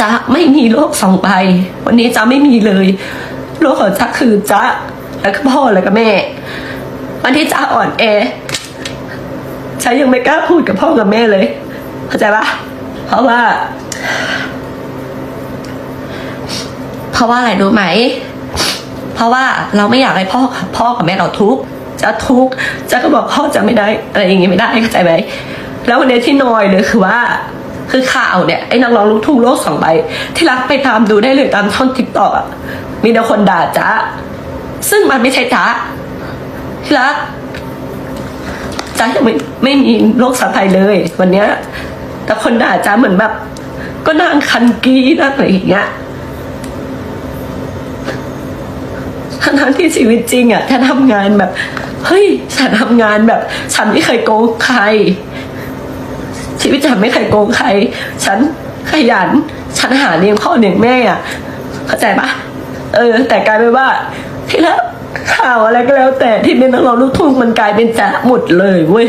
จะไม่มีโรคสองใบ วันนี้จะไม่มีเลยโรคของจ๊ะคือจ๊ะแล้วก็พ่อแล้วก็แม่ วันที่จ๊ะอ่อนแอจ๊ะยังไม่กล้าพูดกับพ่อกับแม่เลย เข้าใจปะเพราะว่า เพราะว่าอะไรรู้ไหม เพราะว่าเราไม่อยากให้พ่อพ่อกับแม่เราทุกข์จะทุกข์จะก็บอกพ่อจะไม่ได้อะไรอย่างงี้ไม่ได้เข้าใจไหมแล้ววันนี้ที่นอยเลยคือว่า คือข่าวเนี่ยไอ้นักร้องลูกทุ่งโลกสองใบ ที่รักไปตามดูได้เลยตามช่องทิกตอกอะมีแต่คนด่าจ้าซึ่งมันไม่ใช่จ้าที่รักจ้ายังไม่ไม่มีโรคสะพายเลย วันเนี้ยแต่คนด่าจ้าเหมือนแบบ ก็นั่งคันกี้นั่งอะไรอย่างเงี้ยทั้งๆที่ชีวิตจริงอะฉันทำงานแบบ เฮ้ย ฉันทำงานแบบ ฉันไม่เคยโกงใคร ชีวิตฉันไม่เคยโกงใคร ฉันขยัน ฉันหาเลี้ยงพ่อเลี้ยงแม่อะเข้าใจปะเออ แต่กลายเป็นว่า ที่แล้วข่าวอะไรก็แล้วแต่ที่เป็นนักร้องลูกทุ่งมันกลายเป็นจะหมดเลยเว้ย